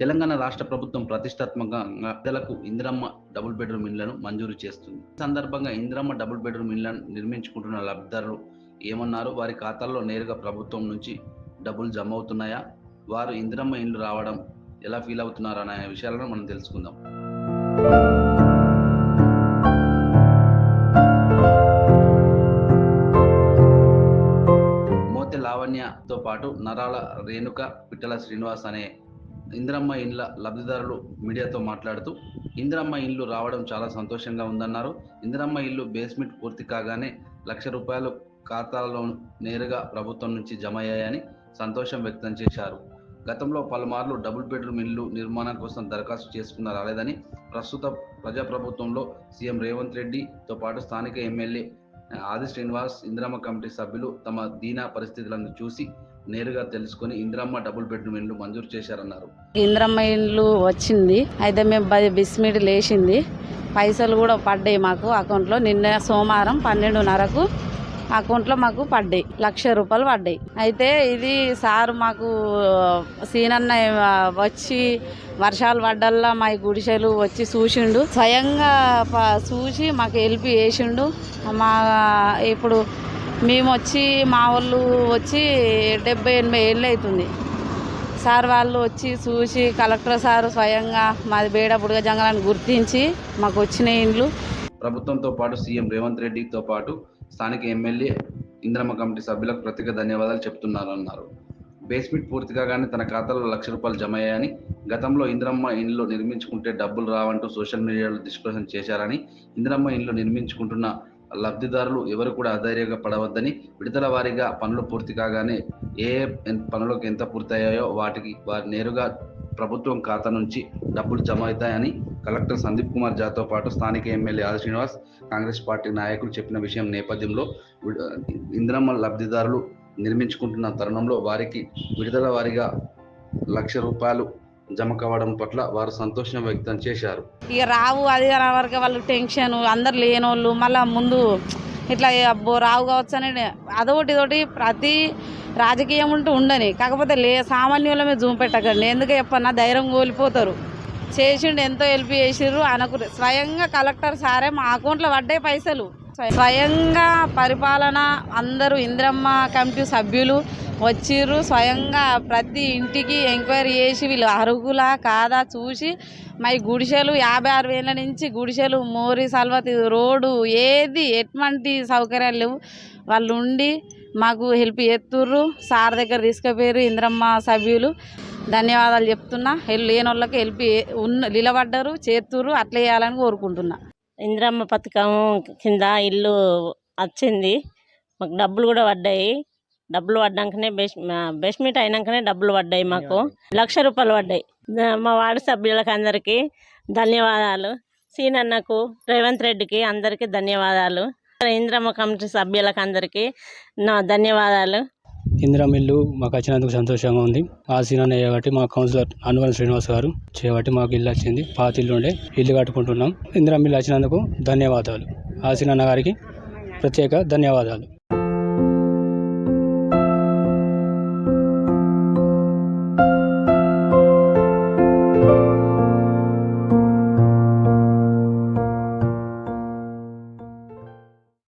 తెలంగాణ రాష్ట్ర ప్రభుత్వం ప్రతిష్టాత్మకంగా పేదలకు ఇందిరమ్మ డబుల్ బెడ్రూమ్ ఇళ్ళను మంజూరు చేస్తుంది. ఈ సందర్భంగా ఇందిరమ్మ డబుల్ బెడ్రూమ్ ఇండ్లను నిర్మించుకుంటున్న లబ్ధిదారులు ఏమన్నారు? వారి ఖాతాల్లో నేరుగా ప్రభుత్వం నుంచి డబ్బులు జమ అవుతున్నాయా? వారు ఇందిరమ్మ ఇండ్లు రావడం ఎలా ఫీల్ అవుతున్నారు అనే విషయాలను మనం తెలుసుకుందాం. మోతె లావణ్యతో పాటు నరాల రేణుక పిట్టల శ్రీనివాస్ అనే ఇందిరమ్మ ఇండ్ల లబ్ధిదారులు మీడియాతో మాట్లాడుతూ ఇందిరమ్మ ఇల్లు రావడం చాలా సంతోషంగా ఉందన్నారు. ఇందిరమ్మ ఇల్లు బేస్మెంట్ పూర్తి కాగానే లక్ష రూపాయలు ఖాతాలో నేరుగా ప్రభుత్వం నుంచి జమ అయ్యాయని సంతోషం వ్యక్తం చేశారు. గతంలో పలుమార్లు డబుల్ బెడ్రూమ్ ఇల్లు నిర్మాణం కోసం దరఖాస్తు చేసుకున్న రాలేదని ప్రస్తుత ప్రజాప్రభుత్వంలో సీఎం రేవంత్ రెడ్డితో పాటు స్థానిక ఎమ్మెల్యే ఆది శ్రీనివాస్ ఇందిరమ్మ కమిటీ సభ్యులు తమ దీనా పరిస్థితులను చూసి నేరుగా తెలుసుకుని ఇందిరమ్మ డబుల్ బెడ్రూమ్ ఇండ్లు మంజూరు చేశారన్నారు. ఇంద్రమ్మ ఇండ్లు వచ్చింది. అయితే మేము బ- బిస్మిట్ లేచింది. పైసలు కూడా పడ్డాయి మాకు అకౌంట్లో. నిన్న సోమవారం పన్నెండున్నరకు అకౌంట్లో మాకు పడ్డాయి. లక్ష రూపాయలు పడ్డాయి. అయితే ఇది సార్ మాకు సీనన్న వచ్చి వర్షాలు పడ్డల్లా మా గుడిసెలు వచ్చి చూసిండు. స్వయంగా ప- చూసి మాకు హెల్ప్ చేసిండు. మా ఇప్పుడు మేము వచ్చి మా వాళ్ళు వచ్చి డెబ్బై ఎనభై ఏళ్ళు అవుతుంది. సార్ వాళ్ళు వచ్చి చూసి కలెక్టర్ సార్ స్వయంగా మాది బేడపుడుగా జంగలాన్ని గుర్తించి మాకు వచ్చిన ఇండ్లు. ప్రభుత్వంతో పాటు సీఎం రేవంత్ రెడ్డితో పాటు స్థానిక ఎమ్మెల్యే ఇంద్రమ కమిటీ సభ్యులకు ప్రత్యేక ధన్యవాదాలు చెప్తున్నారు అన్నారు. బేస్మెంట్ పూర్తి కాగానే తన ఖాతాలో లక్ష రూపాయలు జమ అయ్యాయని గతంలో ఇంద్రమ్మ ఇండ్లు నిర్మించుకుంటే డబ్బులు రావంటూ సోషల్ మీడియాలో డిస్కషన్ చేశారని ఇంద్రమ్మ ఇండ్లు నిర్మించుకుంటున్న లబ్ధిదారులు ఎవరు కూడా అధైర్యంగా పడవద్దని విడతల వారీగా పనులు పూర్తి కాగానే ఏ ఏ పనులకు ఎంత పూర్తయ్యాయో వాటికి వారి నేరుగా ప్రభుత్వం ఖాతా నుంచి డబ్బులు జమ అవుతాయని కలెక్టర్ సందీప్ కుమార్ జాతో పాటు స్థానిక ఎమ్మెల్యే ఆది శ్రీనివాస్ కాంగ్రెస్ పార్టీ నాయకులు చెప్పిన విషయం నేపథ్యంలో ఇంద్రమ్మ ఇందిరమ్మ లబ్ధిదారులు నిర్మించుకుంటున్న తరుణంలో వారికి విడుదల వారిగా లక్ష రూపాయలు జమ కావడం పట్ల వారు సంతోషం వ్యక్తం చేశారు. ఇక రావు అది వరకు వాళ్ళు టెన్షన్ అందరు లేనోళ్ళు మళ్ళీ ముందు ఇట్లా అబ్బో రావు కావచ్చు అని అదొకటి ఇదొకటి ప్రతి రాజకీయం ఉంటూ ఉండని. కాకపోతే లే సామాన్యుల మీద జూమ్ పెట్టకండి. ఎందుకు చెప్పన్నా? ధైర్యం కోల్పోతారు. చేసిండు ఎంతో హెల్ప్ చేసిర్రు. అనకు స్వయంగా కలెక్టర్ సారే మా అకౌంట్లో పడ్డాయి పైసలు. స్వయంగా పరిపాలన అందరూ ఇంద్రమ్మ కమిటీ సభ్యులు వచ్చిర్రు. స్వయంగా ప్రతి ఇంటికి ఎంక్వైరీ చేసి వీళ్ళు అరుగులా కాదా చూసి మై గుడిసెలు యాభై ఆరు వేల నుంచి గుడిసెలు మోరి సల్వతి రోడ్డు ఏది ఎటువంటి సౌకర్యాలు లేవు. వాళ్ళు ఉండి మాకు హెల్ప్ చేస్తుర్రు సార్ దగ్గర తీసుకుపోయారు ఇంద్రమ్మ సభ్యులు. ధన్యవాదాలు చెప్తున్నా. హెల్ప్ లేని వాళ్ళకి హెల్ప్ ఉన్న నిలబడ్డారు చేస్తుర్రు అట్లా చేయాలని కోరుకుంటున్నా. ఇంద్రమ్మ పథకం కింద ఇల్లు వచ్చింది. మాకు డబ్బులు కూడా పడ్డాయి. డబ్బులు పడ్డాకనే బెస్ బెస్ట్మీట్ అయినాకనే డబ్బులు పడ్డాయి మాకు. లక్ష రూపాయలు పడ్డాయి. మా వార్డు సభ్యులకు అందరికీ ధన్యవాదాలు. సీనన్నకు రేవంత్ రెడ్డికి అందరికీ ధన్యవాదాలు. ఇందిరమ్మ కమిటీ సభ్యులకు అందరికీ నా ధన్యవాదాలు. ఇందిరా మిల్లు మాకు వచ్చినందుకు సంతోషంగా ఉంది. ఆ సీనన్న చేయబట్టి మా కౌన్సిలర్ అనువల్ శ్రీనివాస్ గారు చేయబట్టి మాకు ఇల్లు వచ్చింది. పాత ఇల్లు ఉండే ఇల్లు కట్టుకుంటున్నాం. ఇందిరా మిల్లు వచ్చినందుకు ధన్యవాదాలు. ఆ సీనన్న గారికి ప్రత్యేక ధన్యవాదాలు.